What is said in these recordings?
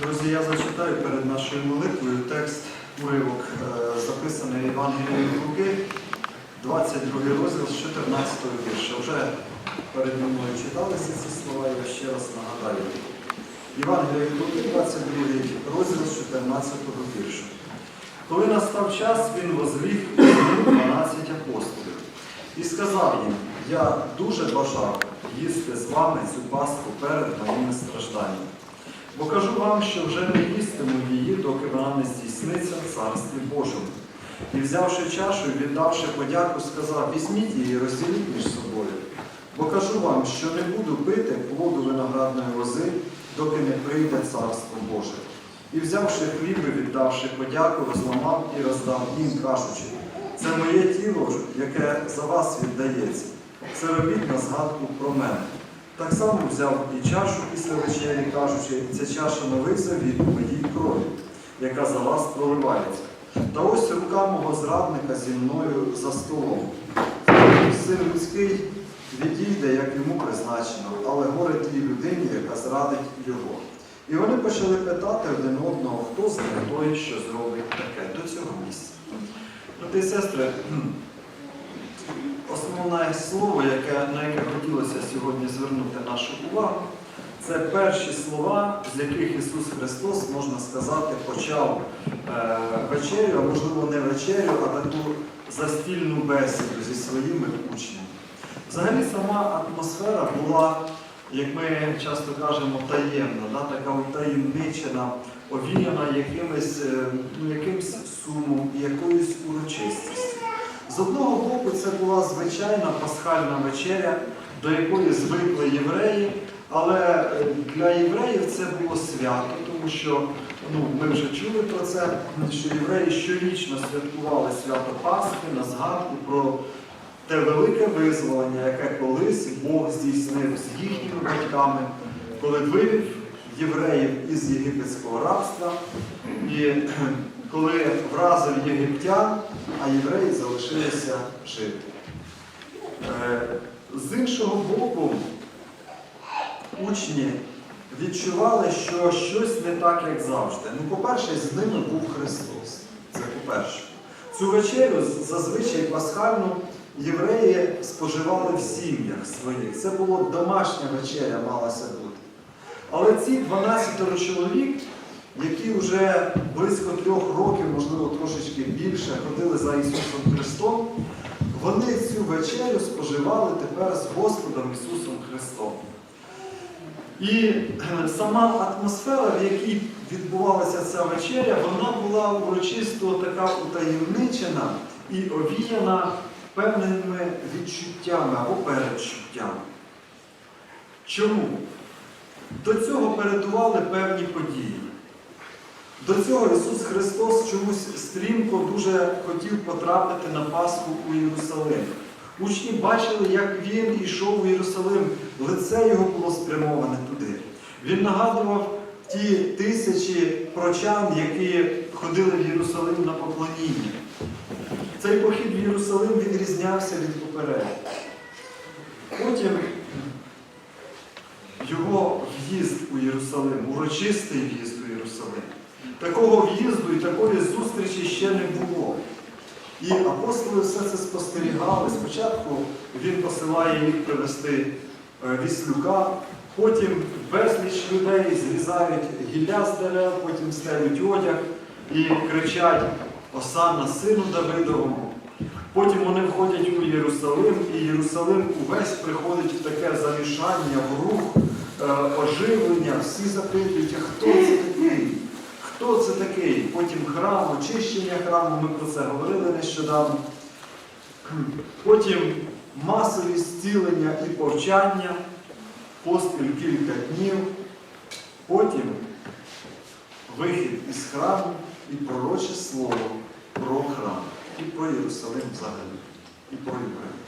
Друзі, я зачитаю перед нашою молитвою текст уривок, е, записаний в Євангелії Луки, 22 розділ з 14 вірша. Вже перед мною читалися ці слова, я ще раз нагадаю. Євангелія від Луки, 22 розділ з 14 вірша. Коли настав час, він возвів 12 апостолів і сказав їм, я дуже бажав їсти з вами цю пасху перед моїми стражданнями. Бо кажу вам, що вже не їстиму її, доки вона не здійсниться в Царстві Божому. І взявши чашу і віддавши подяку, сказав, візьміть її розділіть між собою. Бо кажу вам, що не буду пити плоду виноградної лози, доки не прийде Царство Боже. І взявши хліб і віддавши подяку, розламав і роздав їм, кажучи, це моє тіло, яке за вас віддається. Це робіть на згадку про мене. Так само взяв і чашу після вечері, кажучи, ця чаша завіт у моїй крові, яка за вас проливається. Та ось рука мого зрадника зі мною за столом. Син людський відійде, як йому призначено, але горе тій людині, яка зрадить його. І вони почали питати один одного, хто з них той, що зробить таке до цього місця. Брати і сестри, Основне слово, яке, на яке хотілося сьогодні звернути нашу увагу, це перші слова, з яких Ісус Христос, можна сказати, почав е, вечерю, а можливо не вечерю, а таку застільну бесіду зі своїми учнями. Взагалі сама атмосфера була, як ми часто кажемо, таємна, да, така утаємничена, овіяна якимось, е, ну, сумом і якоюсь урочистістю. З одного боку, це була звичайна пасхальна вечеря, до якої звикли євреї, але е, для євреїв це було свято, тому що ну, ми вже чули про це, що євреї щорічно святкували свято Пасхи на згадку про те велике визволення, яке колись Бог здійснив з їхніми батьками, коли вивів євреїв із єгипетського рабства. І коли вразив єгиптян, а євреї залишилися жити. Е, З іншого боку, учні відчували, що щось не так, як завжди. Ну, по-перше, з ними був Христос. Це по-перше. Цю вечерю зазвичай пасхальну євреї споживали в сім'ях своїх. Це була домашня вечеря малася бути. Але ці 12 чоловік які вже близько трьох років, можливо, трошечки більше, ходили за Ісусом Христом, вони цю вечерю споживали тепер з Господом Ісусом Христом. І е, сама атмосфера, в якій відбувалася ця вечеря, вона була урочисто така утаємничена і овіяна певними відчуттями або передчуттями. Чому? До цього передували певні події. До цього Ісус Христос чомусь стрімко дуже хотів потрапити на Пасху у Єрусалим. Учні бачили, як він йшов у Єрусалим, лице його було спрямоване туди. Він нагадував ті тисячі прочан, які ходили в Єрусалим на поклоніння. Цей похід в Єрусалим відрізнявся від попереднього. Потім його в'їзд у Єрусалим, урочистий в'їзд у Єрусалим. Такого в'їзду і такої зустрічі ще не було. І апостоли все це спостерігали. Спочатку він посилає їх привезти е, віслюка, потім безліч людей зрізають гілля з дерев, потім стелють одяг і кричать Осанна сину Давидовому. Потім вони входять у Єрусалим, і Єрусалим увесь приходить в таке замішання, в рух, е, оживлення. Всі запитують, а хто це такий? Хто це такий? Потім храм, очищення храму, ми про це говорили нещодавно. Потім масові зцілення і повчання, поспіль кілька днів. Потім вихід із храму і пророче слово про храм і про Єрусалим взагалі, і про євреїв.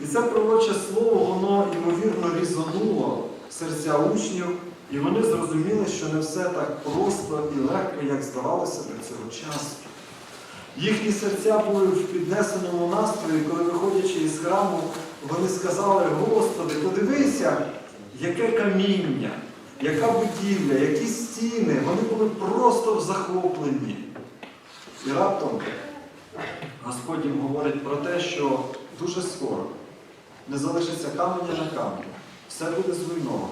І це пророче слово, воно ймовірно різонуло серця учнів, і вони зрозуміли, що не все так просто і легко, як здавалося до цього часу. Їхні серця були в піднесеному настрої, коли, виходячи із храму, вони сказали, Господи, подивися, яке каміння. яка будівля, які стіни, вони були просто в захопленні. І раптом Господь їм говорить про те, що дуже скоро не залишиться каменя на камені, все буде зруйновано.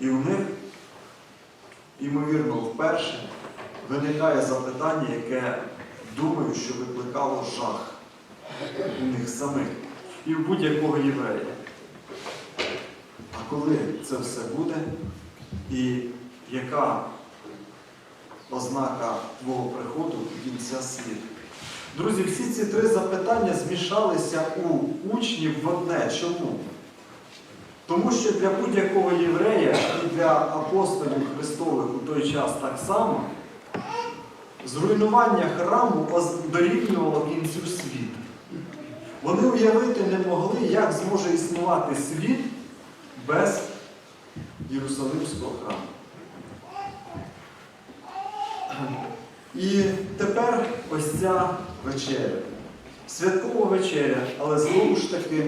І у них, ймовірно, вперше виникає запитання, яке думаю, що викликало жах у них самих і в будь-якого єврея. А коли це все буде, і яка ознака Твого приходу кінця світу? Друзі, всі ці три запитання змішалися у учнів в одне. Чому? Тому що для будь-якого єврея і для апостолів Христових у той час так само зруйнування храму дорівнювало кінцю світу. Вони уявити не могли, як зможе існувати світ без Єрусалимського храму. І тепер ось ця вечеря. Святкова вечеря, але знову ж таки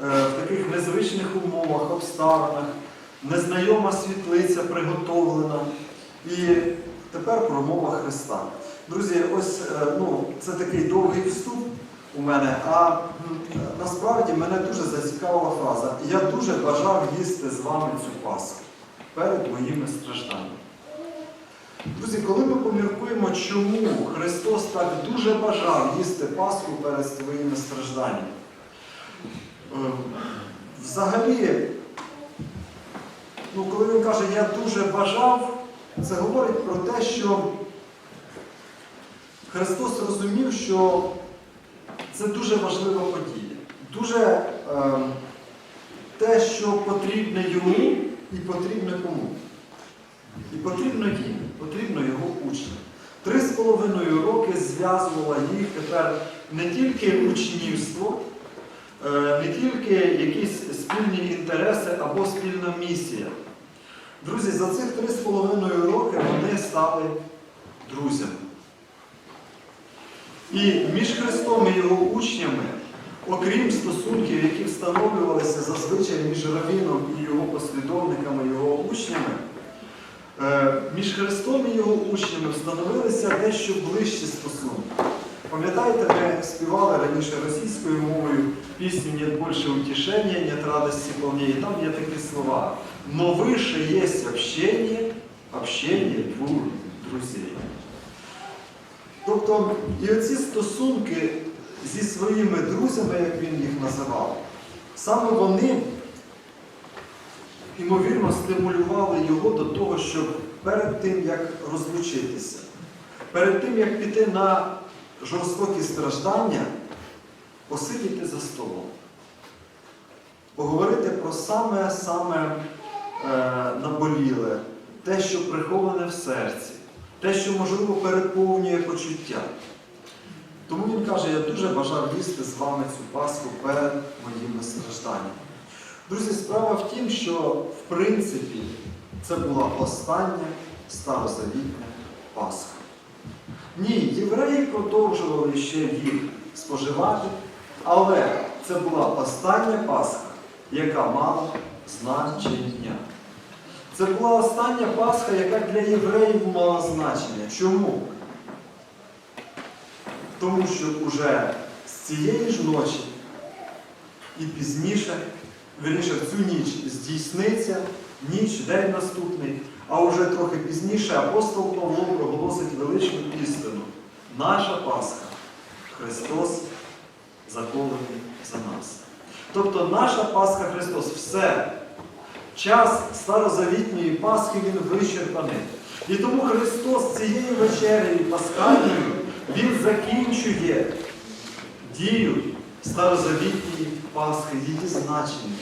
в таких незвичних умовах, обставинах, незнайома світлиця приготовлена. І тепер промова Христа. Друзі, ось е, ну, це такий довгий вступ у мене, а насправді мене дуже зацікавила фраза. Я дуже бажав їсти з вами цю Пасху перед моїми стражданнями. Друзі, коли ми поміркуємо, чому Христос так дуже бажав їсти Пасху перед своїми стражданнями, е, взагалі, ну, коли він каже, я дуже бажав, це говорить про те, що Христос розумів, що це дуже важлива подія. Дуже е, те, що потрібне йому і потрібне кому. І потрібно їм, потрібно його учням. Три з половиною роки зв'язувала їх тепер не тільки учнівство, е, не тільки якісь спільні інтереси або спільна місія. Друзі, за цих три з половиною роки вони стали друзями. І між Христом і його учнями, окрім стосунків, які встановлювалися зазвичай між равіном і його послідовниками, його учнями, Е, Між Христом і його учнями встановилися дещо ближчі стосунки. Пам'ятаєте, ми співали раніше російською мовою пісню «Нет більше утішення, нет радості полнее». Там є такі слова. Но выше є общение, общение двох друзей. Тобто, і оці стосунки зі своїми друзями, як він їх називав, саме вони ймовірно, стимулювали його до того, щоб перед тим, як розлучитися, перед тим, як піти на жорстокі страждання, посидіти за столом, поговорити про саме-саме е, наболіле, те, що приховане в серці, те, що, можливо, переповнює почуття. Тому він каже, я дуже бажав їсти з вами цю Пасху перед моїми стражданнями. Друзі, справа в тім, що в принципі це була остання старозавітня Пасха. Ні, євреї продовжували ще їх споживати, але це була остання Пасха, яка мала значення. Це була остання Пасха, яка для євреїв мала значення. Чому? Тому що уже з цієї ж ночі і пізніше вірніше, цю ніч здійсниться, ніч, день наступний, а вже трохи пізніше апостол Павло проголосить величну істину. Наша Пасха, Христос заколений за нас. Тобто наша Пасха Христос все. Час старозавітньої Пасхи він вичерпаний. І тому Христос цією вечерею Пасхальною Він закінчує дію старозавітньої Пасхи, її значення.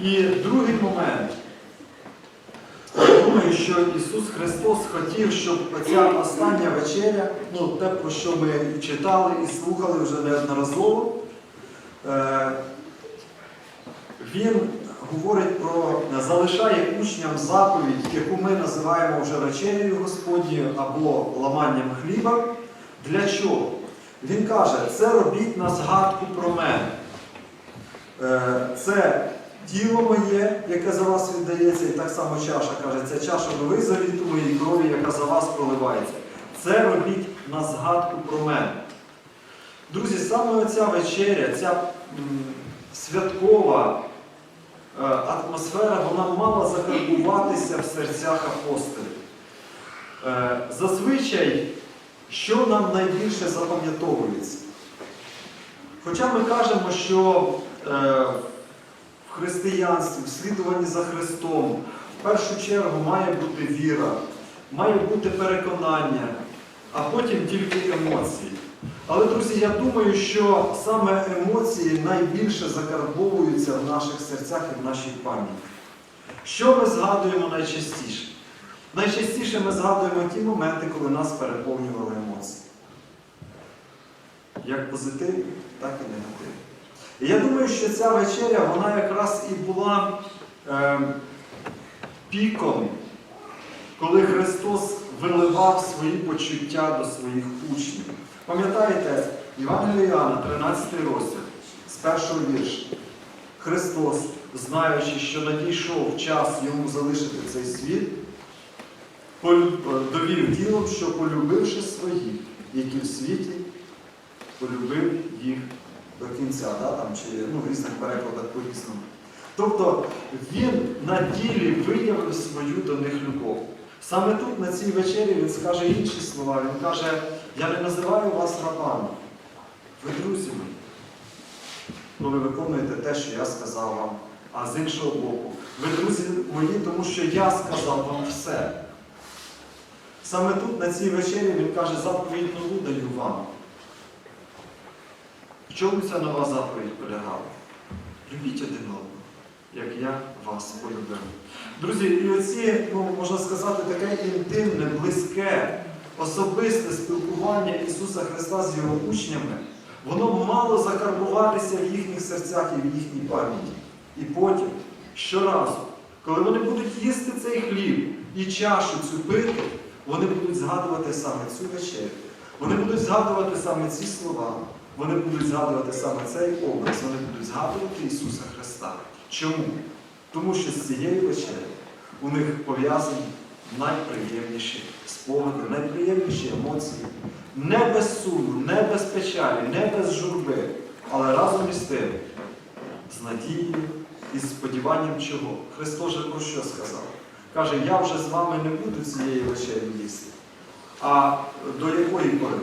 І другий момент. Думаю, що Ісус Христос хотів, щоб ця остання вечеря, ну те, про що ми і читали і слухали вже неодноразово, е, Він говорить про, залишає учням заповідь, яку ми називаємо вже вечерею Господньою або ламанням хліба. Для чого? Він каже, це робіть на згадку про мене. Е, Це тіло моє, яке за вас віддається, і так само чаша каже, це чаша новий завіту моїй крові, яка за вас проливається. Це робіть на згадку про мене. Друзі, саме оця вечеря, ця святкова е, атмосфера, вона мала закарбуватися в серцях апостолів. Е, Зазвичай, що нам найбільше запам'ятовується? Хоча ми кажемо, що е, християнстві, в слідуванні за Христом, в першу чергу має бути віра, має бути переконання, а потім тільки емоції. Але, друзі, я думаю, що саме емоції найбільше закарбовуються в наших серцях і в нашій пам'яті. Що ми згадуємо найчастіше? Найчастіше ми згадуємо ті моменти, коли нас переповнювали емоції. Як позитивні, так і негативні. І я думаю, що ця вечеря, вона якраз і була е, піком, коли Христос виливав свої почуття до своїх учнів. Пам'ятаєте, Євангелія Іоанна, 13 розділ, з першого вірша. Христос, знаючи, що надійшов час йому залишити цей світ, довів ділом, що полюбивши своїх, які в світі, полюбив їх до кінця, да? там, чи ну, в різних перекладах по-різному. Тобто він на ділі виявив свою до них любов. Саме тут, на цій вечері, він скаже інші слова. Він каже, я не називаю вас рабами, ви друзі мої, коли виконуєте те, що я сказав вам. А з іншого боку, ви друзі мої, тому що я сказав вам все. Саме тут, на цій вечері, він каже, заповідь нову даю вам. Чому ця нова заповідь полягала? Любіть один одного, як я вас полюбив. Друзі, і оці, ну, можна сказати, таке інтимне, близьке, особисте спілкування Ісуса Христа з його учнями, воно мало закарбуватися в їхніх серцях і в їхній пам'яті. І потім, щоразу, коли вони будуть їсти цей хліб і чашу цю пити, вони будуть згадувати саме цю вечерю. Вони будуть згадувати саме ці слова. Вони будуть згадувати саме цей образ, вони будуть згадувати Ісуса Христа. Чому? Тому що з цієї вечері у них пов'язані найприємніші спогади, найприємніші емоції. Не без суму, не без печалі, не без журби, але разом із тим, з надією і сподіванням чого. Христос же про що сказав? Каже, я вже з вами не буду цієї вечері їсти. А до якої пори?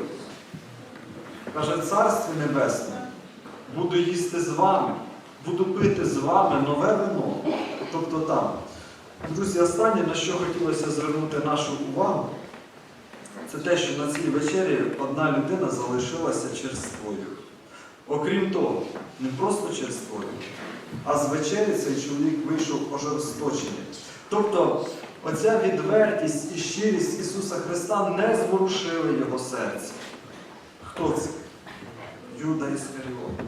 Каже, Царстві Небесне, буду їсти з вами, буду пити з вами нове вино. Тобто там. Друзі, останнє, на що хотілося звернути нашу увагу, це те, що на цій вечері одна людина залишилася черствою. Окрім того, не просто черствою, а з вечері цей чоловік вийшов ожорсточений. Тобто, оця відвертість і щирість Ісуса Христа не зворушили його серце. Хто це? Юда Іскаріот.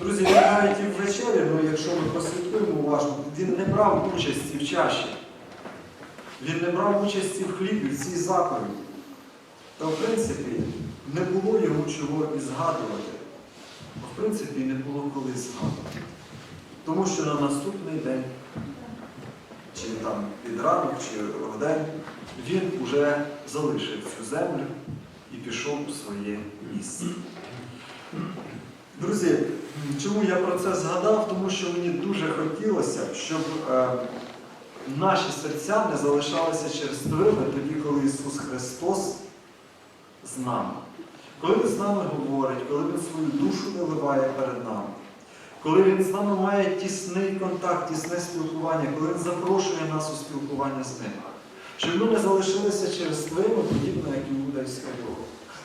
Друзі, він навіть і в вечері, ну якщо ми прослідкуємо уважно, він не брав участі в чаші. Він не брав участі в хлібі, в цій заповіді. Та в принципі не було йому чого і згадувати. Бо в принципі не було коли згадувати. Тому що на наступний день, чи там під ранок, чи в день, він уже залишив цю землю і пішов у своє місце. Друзі, чому я про це згадав? Тому що мені дуже хотілося, щоб е, наші серця не залишалися черствими тоді, коли Ісус Христос з нами. Коли Він з нами говорить, коли Він свою душу виливає перед нами, коли Він з нами має тісний контакт, тісне спілкування, коли Він запрошує нас у спілкування з ним. Щоб ми не залишилися черствими, подібно, як Іуда Іскаріот.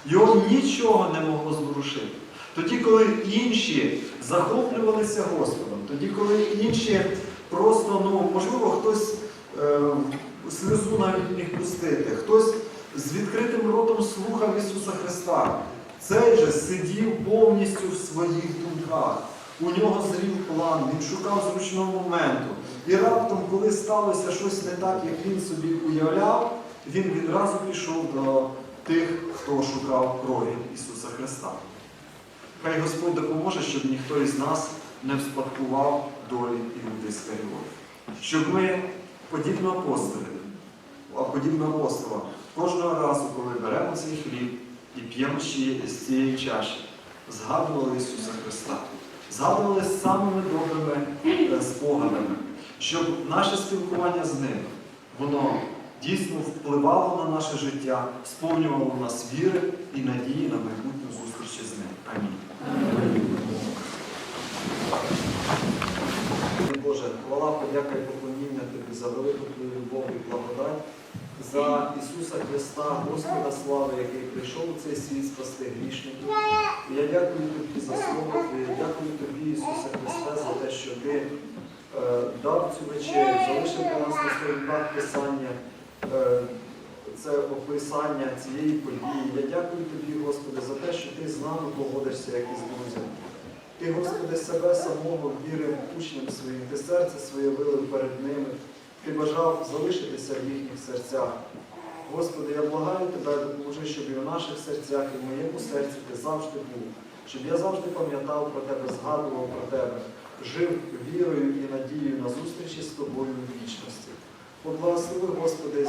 Його нічого не могло зворушити. Тоді, коли інші захоплювалися Господом, тоді, коли інші просто, ну, можливо, хтось е, сльозу навіть міг пустити, хтось з відкритим ротом слухав Ісуса Христа. Цей же сидів повністю в своїх думках. У нього зрів план, він шукав зручного моменту. І раптом, коли сталося щось не так, як він собі уявляв, він відразу пішов до тих, хто шукав крові Ісуса Христа. Хай Господь допоможе, щоб ніхто із нас не вспадкував долі Іуди Іскаріота. Щоб ми, подібно апостолі, а подібно апостола, кожного разу, коли беремо цей хліб і п'ємо ще з цієї чаші, згадували Ісуса Христа, згадували самими добрими е, спогадами, щоб наше спілкування з Ним, воно дійсно впливало на наше життя, сповнювало нас віри і надії на майбутню зустріч з Ним. Амінь. Боже, хвала, подяка і поклоніння Тобі за велику Твою любов і благодать, за Ісуса Христа, Господа слави, який прийшов у цей світ спасти грішників. Я дякую Тобі за слово Твоє, дякую Тобі, Ісусе Христе, за те, що Ти е, дав цю вечерю, залишив для нас на сторінках Писання. Е, це описання цієї події. Я дякую тобі, Господи, за те, що ти з нами погодишся, як із друзями. Ти, Господи, себе самого вірив учням своїм, ти серце своє вилив перед ними, ти бажав залишитися в їхніх серцях. Господи, я благаю тебе, допоможи, щоб і в наших серцях, і в моєму серці ти завжди був, щоб я завжди пам'ятав про тебе, згадував про тебе, жив вірою і надією на зустрічі з тобою в вічності. Поблагослови, Господи,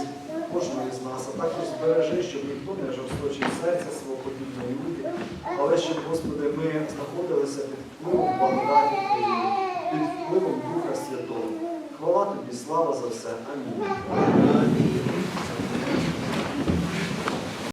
кожного з нас, а також збережи, щоб ніхто не жорсточив серця свого подібно люди, але щоб, Господи, ми знаходилися під впливом благодаті Твоєї, під впливом Духа Святого. Хвала Тобі, слава за все. Амінь.